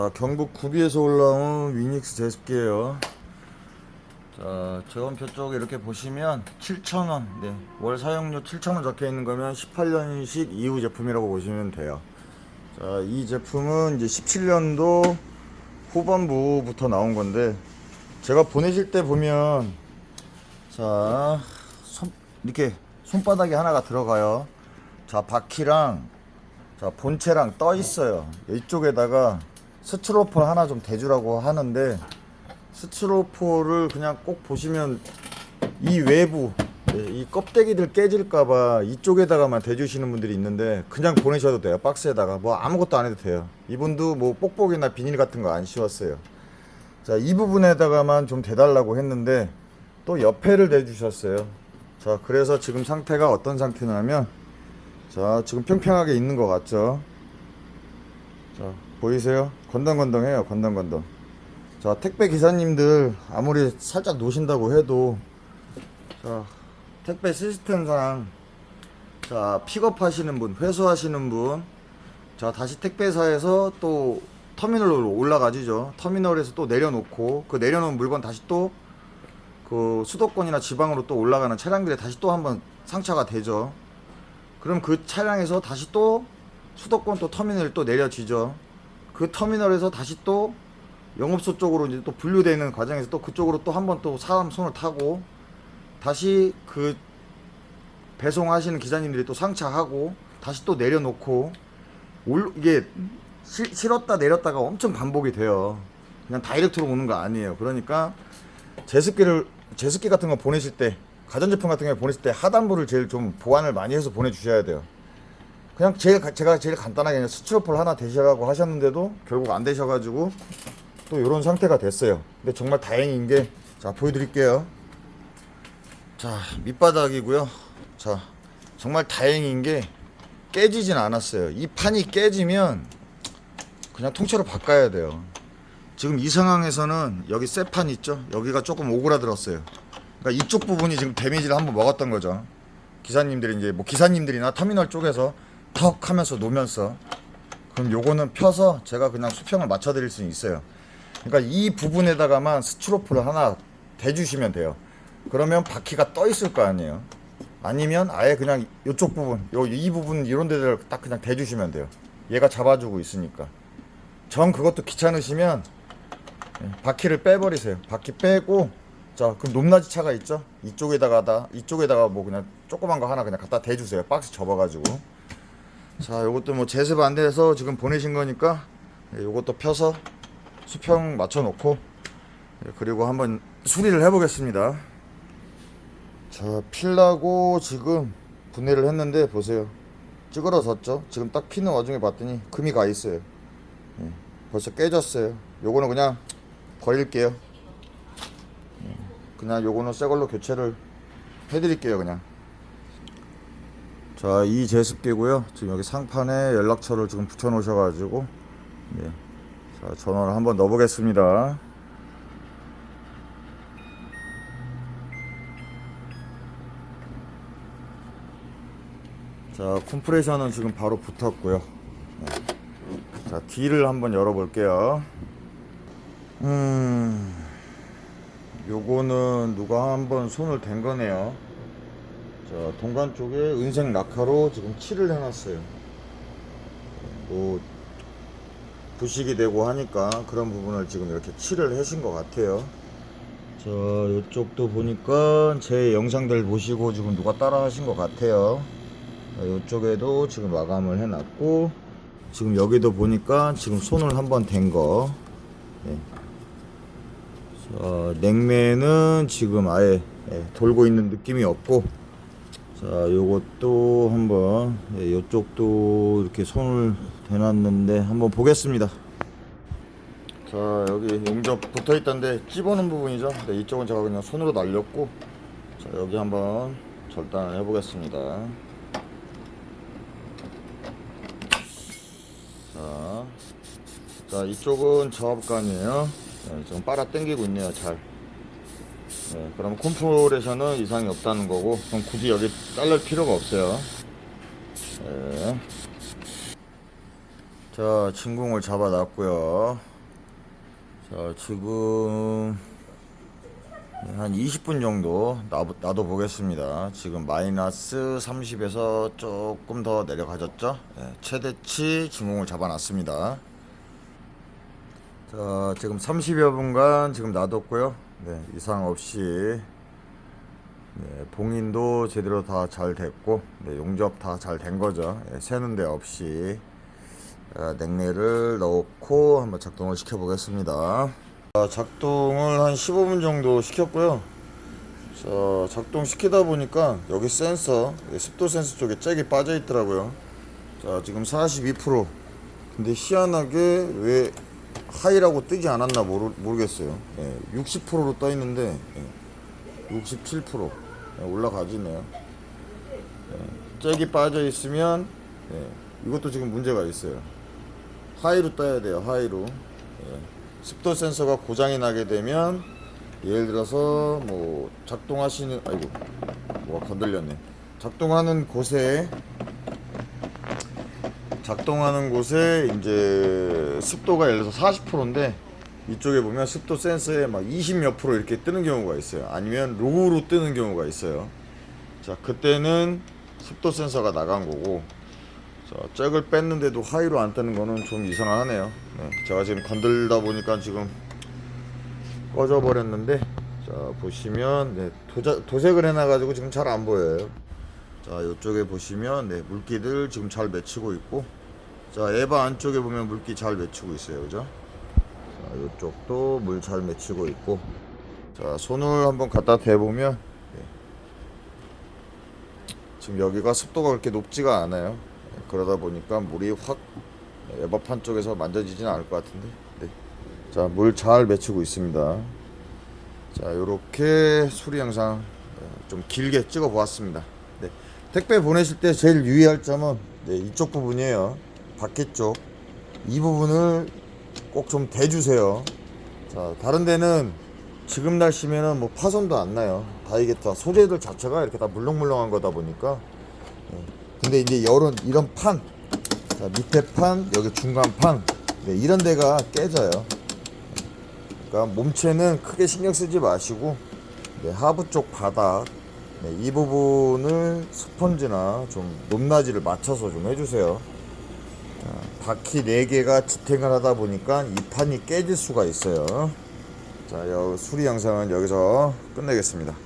자, 경북 구비에서 올라온 위닉스 제습기예요. 자, 제원표 쪽에 이렇게 보시면 7,000원, 네, 월 사용료 7,000원 적혀 있는 거면 18년식 이후 제품이라고 보시면 돼요. 자, 이 제품은 이제 17년도 후반부부터 나온 건데 제가 보내실 때 보면 자, 손, 이렇게 손바닥에 하나가 들어가요. 자, 바퀴랑 자, 본체랑 떠 있어요. 이쪽에다가 스티로폴 하나 좀 대주라고 하는데 스티로폴을 그냥 꼭 보시면 이 외부 예, 이 껍데기들 깨질까봐 이쪽에다가만 대주시는 분들이 있는데 그냥 보내셔도 돼요 박스에다가. 뭐 아무것도 안 해도 돼요. 이분도 뭐 뽁뽁이나 비닐 같은 거 안 씌웠어요. 자 이 부분에다가만 좀 대달라고 했는데 또 옆에를 대주셨어요. 자 그래서 지금 상태가 어떤 상태냐면 자 지금 평평하게 있는 것 같죠? 자 보이세요? 건덩건덩해요 건덩건덩 자 택배 기사님들 아무리 살짝 놓으신다고 해도 자 택배 시스템상 자 픽업하시는 분 회수하시는 분자 다시 택배사에서 또 터미널로 올라가지죠. 터미널에서 또 내려놓고 그 내려놓은 물건 다시 또 그 수도권이나 지방으로 또 올라가는 차량들에 다시 또 한번 상차가 되죠. 그럼 그 차량에서 다시 또 수도권 또 터미널 또 내려지죠 그 터미널에서 다시 또 영업소 쪽으로 이제 또 분류되는 과정에서 또 그쪽으로 또 한 번 또 사람 손을 타고 다시 그 배송하시는 기사님들이 또 상차하고 다시 또 내려놓고 올 이게 실, 실었다 내렸다가 엄청 반복이 돼요. 그냥 다이렉트로 오는 거 아니에요. 그러니까 제습기를 제습기 같은 거 보내실 때 가전제품 같은 거 보내실 때 하단부를 제일 좀 보완을 많이 해서 보내주셔야 돼요. 그냥 제일 가- 제가 제일 간단하게 스티로폴 하나 대시라고 하셨는데도 결국 안 되셔가지고 또 이런 상태가 됐어요. 근데 정말 다행인 게 자 보여드릴게요. 자 밑바닥이고요. 자 정말 다행인 게 깨지진 않았어요. 이 판이 깨지면 그냥 통째로 바꿔야 돼요. 지금 이 상황에서는 여기 쇠판 있죠? 여기가 조금 오그라들었어요. 그러니까 이쪽 부분이 지금 데미지를 한번 먹었던 거죠. 기사님들이 이제 뭐 기사님들이나 터미널 쪽에서 턱 하면서 놓으면서 그럼 요거는 펴서 제가 그냥 수평을 맞춰 드릴 수 있어요. 그러니까 이 부분에다가만 스티로폴을 하나 대주시면 돼요. 그러면 바퀴가 떠 있을 거 아니에요. 아니면 아예 그냥 이쪽 부분, 요 이 부분 이런 데를 딱 그냥 대주시면 돼요. 얘가 잡아주고 있으니까. 정 그것도 귀찮으시면 예, 바퀴를 빼버리세요. 바퀴 빼고 자 그럼 높낮이 차가 있죠? 이쪽에다가 다 이쪽에다가 뭐 그냥 조그만 거 하나 그냥 갖다 대주세요. 박스 접어가지고. 자 요것도 뭐 제습 안 돼서 지금 보내신 거니까 예, 요것도 펴서 수평 맞춰 놓고 예, 그리고 한번 수리를 해 보겠습니다. 자 필라고 지금 분해를 했는데 보세요. 찌그러졌죠? 지금 딱 피는 와중에 봤더니 금이 가 있어요. 예, 벌써 깨졌어요. 요거는 그냥 버릴게요. 예, 그냥 요거는 새 걸로 교체를 해드릴게요, 그냥. 자, 이 제습기고요. 지금 여기 상판에 연락처를 지금 붙여 놓으셔 가지고, 예. 자, 전원을 한번 넣어 보겠습니다. 자, 컴프레셔는 지금 바로 붙었고요. 예. 자, 뒤를 한번 열어 볼게요. 음, 요거는 누가 한번 손을 댄 거네요. 자, 동간 쪽에 은색 낙하로 지금 칠을 해놨어요. 뭐, 부식이 되고 하니까 그런 부분을 지금 이렇게 칠을 하신 것 같아요. 자, 이쪽도 보니까 제 영상들 보시고 지금 누가 따라 하신 것 같아요. 이쪽에도 지금 마감을 해놨고, 지금 여기도 보니까 지금 손을 한번 댄 거. 예. 자, 냉매는 지금 아예 예, 돌고 있는 느낌이 없고, 자, 요것도 한번, 예, 요쪽도 이렇게 손을 대놨는데 한번 보겠습니다. 자, 여기 용접 붙어 있던데 찝어놓은 부분이죠. 네, 이쪽은 제가 그냥 손으로 날렸고, 자, 여기 한번 절단을 해보겠습니다. 자, 자 이쪽은 저압관이에요. 네, 지금 빨아 당기고 있네요, 잘. 네, 그럼 컴프레셔는 이상이 없다는 거고, 그럼 굳이 여기 자를 필요가 없어요. 네. 자, 진공을 잡아놨고요. 자, 지금 한 20분 정도 놔, 놔둬 보겠습니다. 지금 마이너스 30에서 조금 더 내려가졌죠? 예, 최대치 진공을 잡아놨습니다. 자, 지금 30여 분간 지금 놔뒀고요. 네, 이상 없이 네, 봉인도 제대로 다 잘 됐고 네, 용접 다 잘 된 거죠. 예, 새는 데 없이 자, 냉내를 넣고 한번 작동을 시켜 보겠습니다. 자, 작동을 한 15분 정도 시켰고요. 자, 작동 시키다 보니까 여기 센서, 예, 습도 센서 쪽에 잭이 빠져 있더라고요. 자, 지금 42%. 근데 희한하게 왜 하이라고 뜨지 않았나 모르, 모르겠어요. 예, 60%로 떠 있는데 예, 67% 예, 올라가지네요. 예, 잭이 빠져 있으면 예, 이것도 지금 문제가 있어요. 하이로 떠야 돼요. 하이로. 예, 습도 센서가 고장이 나게 되면 예를 들어서 뭐 작동하시는 아이고 뭐가 건들렸네. 작동하는 곳에 작동하는 곳에 이제 습도가 예를 들어서 40%인데 이쪽에 보면 습도 센서에 막 20몇 프로 이렇게 뜨는 경우가 있어요. 아니면 로우로 뜨는 경우가 있어요. 자, 그때는 습도 센서가 나간 거고 자, 잭을 뺐는데도 하이로 안 뜨는 거는 좀 이상하네요. 네, 제가 지금 건들다 보니까 지금 꺼져 버렸는데 자 보시면 네, 도자, 도색을 해놔 가지고 지금 잘 안 보여요. 자 이쪽에 보시면 네, 물기들 지금 잘 맺히고 있고 자 에바 안쪽에 보면 물기 잘 맺히고 있어요, 그죠? 자 이쪽도 물 잘 맺히고 있고 자 손을 한번 갖다 대보면 네, 지금 여기가 습도가 그렇게 높지가 않아요. 네, 그러다 보니까 물이 확 에바판 쪽에서 만져지지는 않을 것 같은데. 네. 자, 물 잘 맺히고 있습니다. 자, 요렇게 수리 영상 네, 좀 길게 찍어 보았습니다. 네. 택배 보내실 때 제일 유의할 점은 네, 이쪽 부분이에요. 바퀴 쪽. 이 부분을 꼭 좀 대주세요. 자, 다른 데는 지금 날씨면은 뭐 파손도 안 나요. 다 이게타 소재들 자체가 이렇게 다 물렁물렁한 거다 보니까. 네. 근데 이제 이런 이런 판, 자, 밑에 판, 여기 중간 판, 네, 이런 데가 깨져요. 그러니까 몸체는 크게 신경 쓰지 마시고 네, 하부 쪽 바닥 네, 이 부분을 스펀지나 좀 높낮이를 맞춰서 좀 해주세요. 자, 바퀴 4개가 지탱을 하다 보니까 이 판이 깨질 수가 있어요. 자, 여 수리 영상은 여기서 끝내겠습니다.